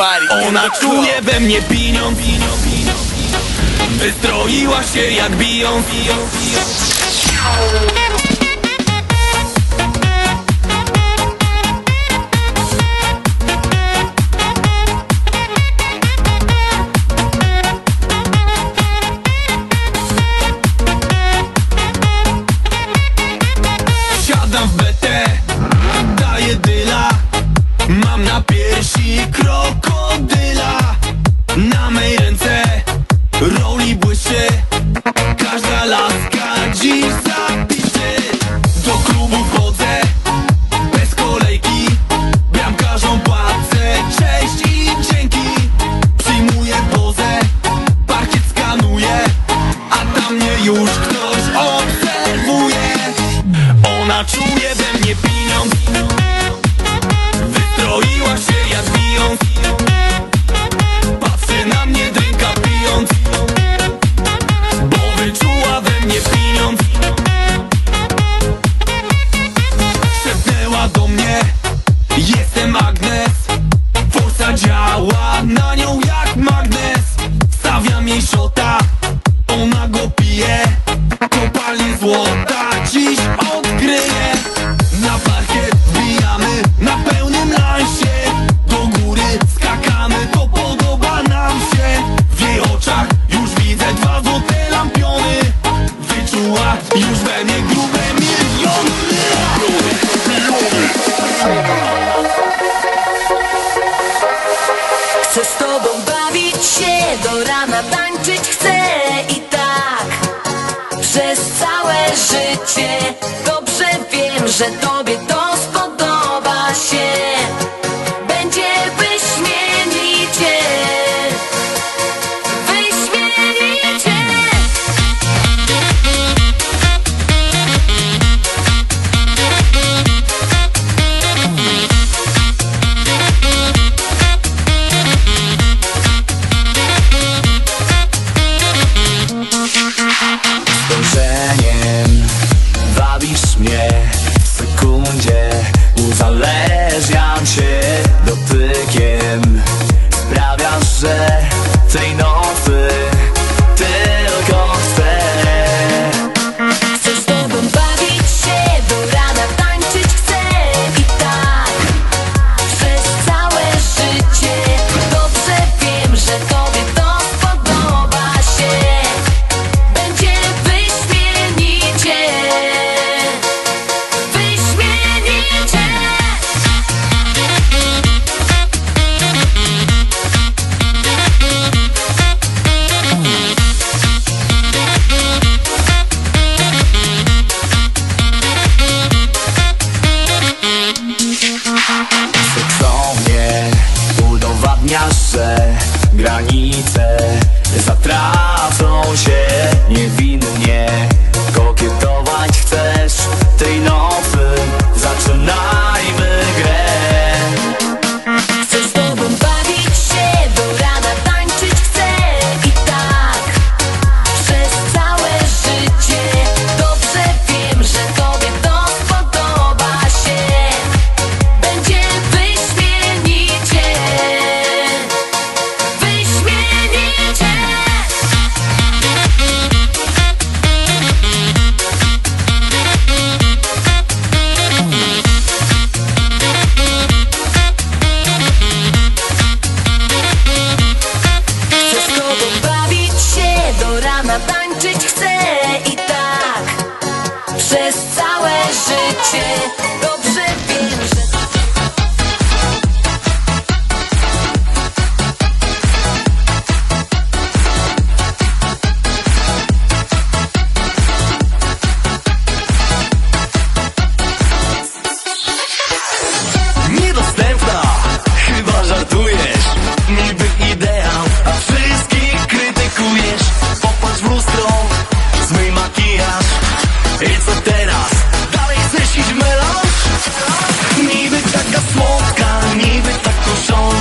pali. Ona czuje we mnie pieniądz. Wystroiła się jak biją. Czuje we mnie piną. Wystroiła się jak biją Zatańczyć chcę i tak Przez całe życie. Dobrze wiem, że tobie Wiosna tańczyć chce i tak Przez całe życie. zone.